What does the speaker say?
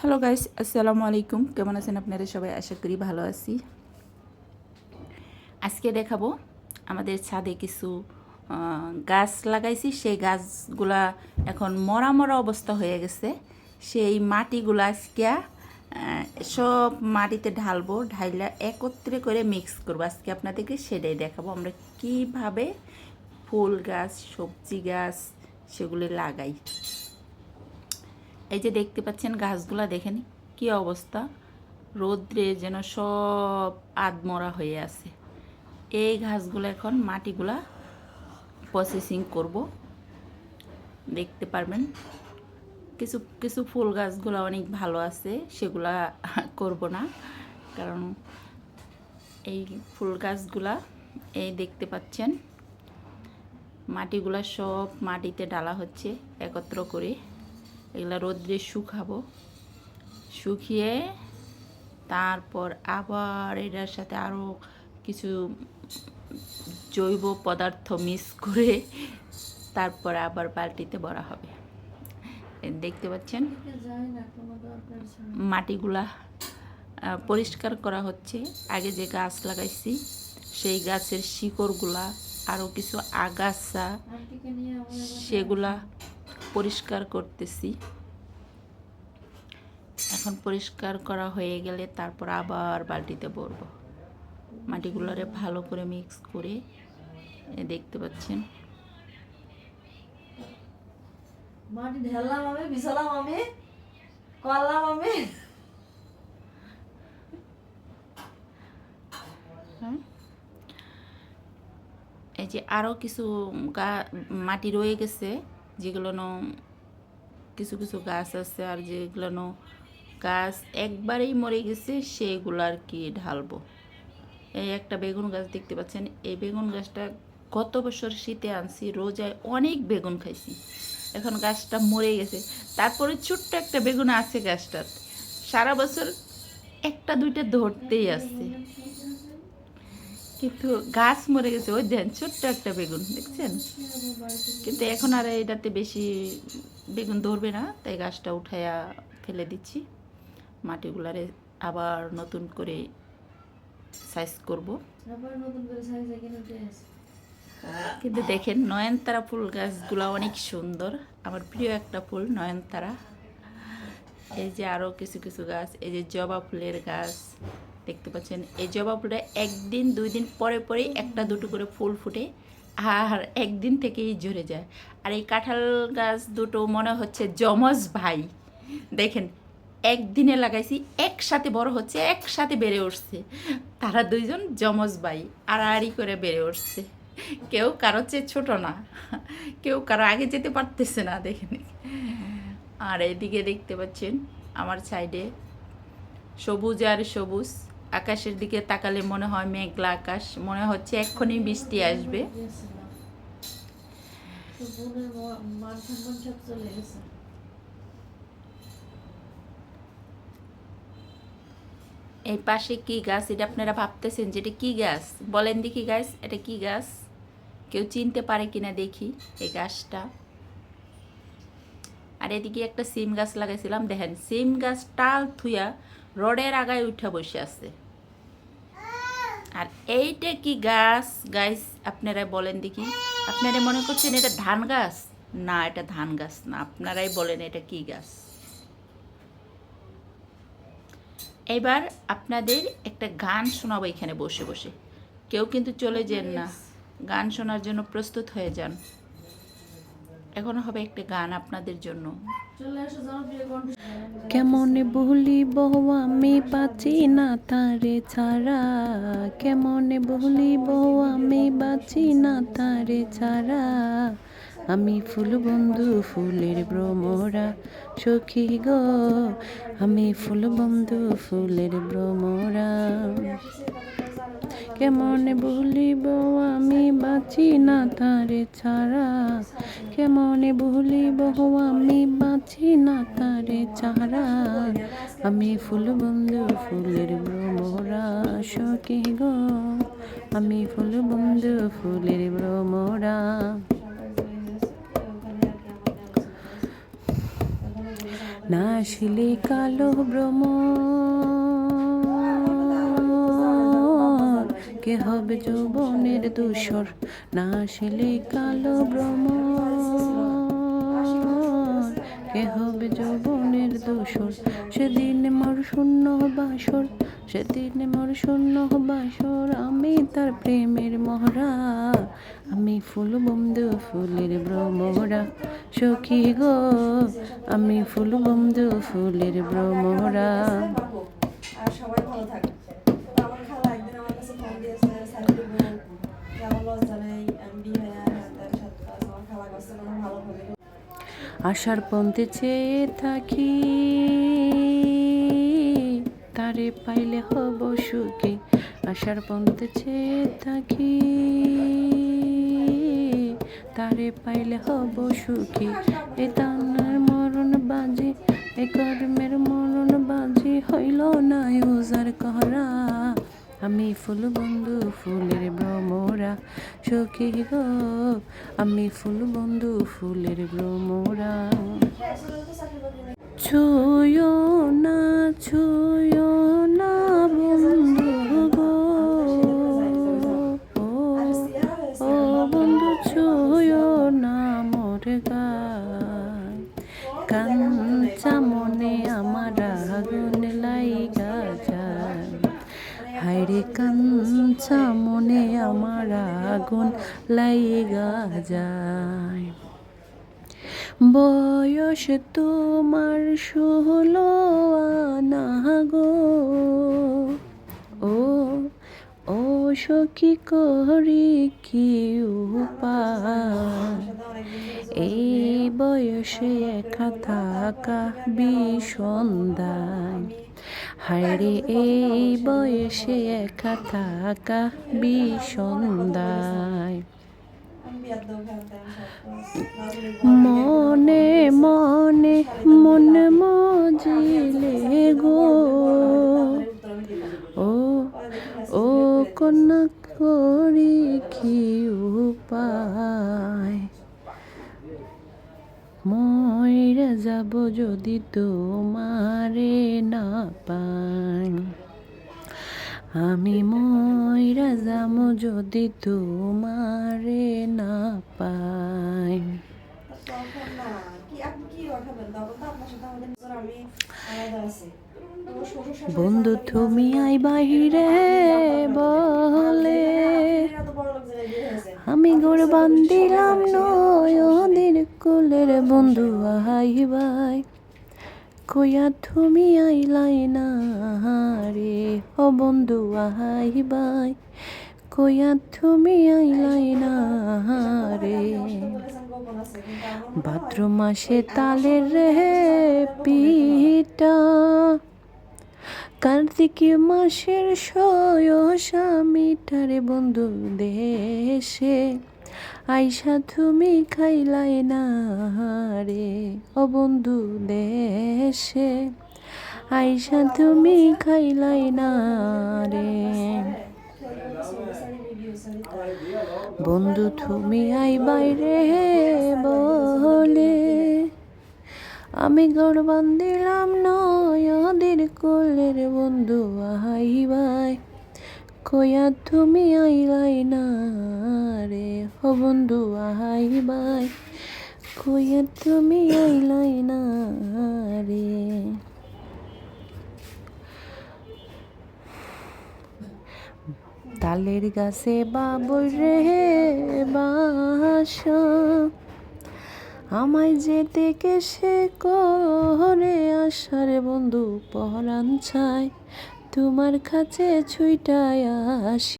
Hello guys আসসালামু আলাইকুম কেমন আছেন আপনারা সবাই? আশা করি ভালো আছি। আজকে দেখাবো আমাদের ছাদে কিছু গাছ লাগাইছি। সেই গাছগুলা এখন মরা মরা অবস্থা হয়ে গেছে। সেই মাটিগুলো আজকে সব মাটিতে ঢালবো, ঢাইলা একত্রে করে মিক্স করব। আজকে আপনাদেরকে সেটাই দেখাবো। আমরা কীভাবে ফুল গাছ, সবজি গাছ, সেগুলি লাগাই। এই যে দেখতে পাচ্ছেন গাছগুলা, দেখেন কি অবস্থা। রোদ্রে যেন সব আদমরা হয়ে আছে। এই ঘাসগুলো এখন মাটিগুলা প্রসেসিং করব। দেখতে পারবেন, কিছু কিছু ফুল গাছগুলো অনেক ভালো আছে, সেগুলা করব না। কারণ এই ফুল গাছগুলা, এই দেখতে পাচ্ছেন, মাটিগুলা সব মাটিতে ডালা হচ্ছে, একত্র করে। এগুলা রোদ্রে শুকাবো। শুকিয়ে তারপর আবার এটার সাথে আরও কিছু জৈব পদার্থ মিক্স করে তারপর আবার বালতিতে ভরা হবে। দেখতে পাচ্ছেন? মাটিগুলা পরিষ্কার করা হচ্ছে। আগে যে গাছ লাগাইছি সেই গাছের শিকড়গুলা আরও কিছু আগাছা সেগুলা পরিষ্কার করতেছি। এখন পরিষ্কার করা হয়ে গেলে তারপর আবার বালতিতে ভরব। মাটিগুলোরে ভালো করে মিক্স করে দেখতে পাচ্ছেন। মাটি ঢেললাম আমি বিছালাম আমি করলাম আমি। এই যে আরও কিছু গা মাটি রয়ে গেছে। যেগুলো কিছু কিছু গাছ আছে আর যেগুলো গাছ একবারেই মরে গেছে, সেগুলো আর কি ঢালবো। এই একটা বেগুন গাছ দেখতে পাচ্ছেন, এই বেগুন গাছটা গত বছর শীতে আনছি, রোজায় অনেক বেগুন খাইছি। এখন গাছটা মরে গেছে। তারপরে ছোট্ট একটা বেগুন আছে গাছটার। সারা বছর একটা দুইটা ধরতেই আসছে কিন্তু গাছ মরে গেছে। ওই দেন ছোট্ট একটা বেগুন দেখছেন? কিন্তু এখন আর এটাতে বেশি বেগুন ধরবে না। তাই গাছটা উঠাইয়া ফেলে দিচ্ছি। মাটিগুলারে আবার নতুন করে সাইজ করব। কিন্তু দেখেন নয়নতারা ফুল গাছগুলো অনেক সুন্দর। আমার প্রিয় একটা ফুল নয়নতারা। এই যে আরও কিছু কিছু গাছ এই যে জবা ফুলের গাছ। দেখতে পাচ্ছেন। এই জবা ফুলটা একদিন, দুই দিন পরে পরেই একটা, দুটো করে ফুল ফুটে, আর একদিন থেকেই ঝরে যায়। আর এই কাঁঠাল গাছ দুটো মনে হচ্ছে যমজ ভাই। দেখেন, একদিনে লাগাইছি, একসাথে বড় হচ্ছে, একসাথে বেড়ে উঠছে। তারা দুইজন যমজ ভাই, আড়াআড়ি করে বেড়ে উঠছে। কেউ কারও চেয়ে ছোট না, কেউ কারও আগে যেতে পারতেছে না, দেখেন। আর এদিকে দেখতে পাচ্ছেন, আমার সাইডে সবুজ আর সবুজ। আকাশের দিকে তাকালে মনে হয় মেঘলা আকাশ। মনে হচ্ছে এক্ষুনি বৃষ্টি আসবে। এই পাশে কি গাছ? এটা আপনারা ভাবতেছেন যে এটা কি গাছ? বলেন দেখি গাছ এটা কি গাছ? কেউ চিনতে পারে কিনা দেখি এই গাছটা। আর এদিকে একটা সিম গাছ লাগাইছিলাম, দেখেন, সিম গাছ টাল থুয়া রডের আগায় উঠা বসে আছে। আর এইটা কি গাছ? গাছ আপনারা বলেন দেখি। আপনারা মনে করছেন এটা ধান গাছ? না এটা ধান গাছ না। আপনারাই বলেন এটা কি গাছ? এবার আপনাদের একটা গান শোনাবো এখানে বসে বসে। কেউ কিন্তু চলে যান না। গান শোনার জন্য প্রস্তুত হয়ে যান। এখন হবে একটা গান আপনাদের জন্য। কেমনে বলিব আমি বাঁচি না তারে ছাড়া। কেমনে বলিব আমি বাঁচি না তারে ছাড়া। আমি ফুল বন্ধু ফুলের ভ্রমরা সখী গো। আমি ফুল বন্ধু ফুলের ভ্রমরা। কেমনে ভুলিব আমি বাঁচি না তারে ছাড়া? কেমনে ভুলিব আমি বাঁচি না তারে ছাড়া? আমি ফুল বন্ধু, ফুলের ভ্রমরা সখী গো? আমি ফুল বন্ধু, ফুলের ভ্রমরা না আসলে কালো ভ্রম কে হবে যৌবনের দূষর না আসলে কালো ভ্রম কে হবে যৌবনের দোষর সেদিন মোর শূন্য বাসর, সেদিন মোর শূন্য বাসর। আমি তার প্রেমের মহরা আমি ফুল বন্ধু ফুলের ভ্রমরা সখী গো, আমি ফুল বন্ধু ফুলের ভ্রমরা আশার পন্থে চেয়ে থাকি। তারে পাইলে হব সুখী, আশার পন্থে চেয়ে থাকি। তারে পাইলে হব সুখী, এ তানার মরণ বাজি এ কর্মের মরণ বাজি হইল না উজার করা আমি ফুল বন্ধু, ফুলের ভ্রমরা সখী গো, আমি ফুল বন্ধু, ফুলের ভ্রমরা ছুঁয়ো না ছুঁয়ো না বন্ধু গো। ও বন্ধু, ছুঁয়ো না মোর গায় কাঞ্চা কাঞ্চা মনে আমার আগুন লাইগা যায়। বয়স তোমার ষোলো আনা গো। ও ও সখী করি কি উপায়? এই বয়সে একা থাকা বিষন্দায় হায়রে এই বয়সে একা থাকা বিষন্দায় মনে মনে মন মজিলে গো। ও ও কন্যা করি কি উপায় ময়রা যাব যদি তোমারে না পাই। আমি ময়রা যাম যদি তোমারে না পাই। বন্ধু, তুমি আই বাহিরে বলে আমি গোর বান্দিলাম নয়নের কুলের বন্ধু, আহাই বাই কইয়া তুমি আইলাই না রে, ও বন্ধু, আহাই বাই কইয়া তুমি আইলাই না রে। ভাদ্র মাসে তালের রে পিঠা কার্তিক মাসের সয়সা মিঠারে বন্ধু দেশে। আইসা তুমি খাইলাই না রে ও বন্ধু দেশে। আইসা তুমি খাইলাই না রে। বন্ধু, তুমি আই বাইরে বলে। আমি গড় বান্দিলাম নয়দের কোলের বন্ধু, আহাই বাই কয়া তুমি আইলাই না রে, ও বন্ধু, আহাই বাই কয়া তুমি আইলাই না রে। তালের গাছে বাবুর রে, বাসা। আমায় যেতে কে সে করে আসার বন্ধু পহরান ছায় তোমার কাছে ছুইটায় আসি।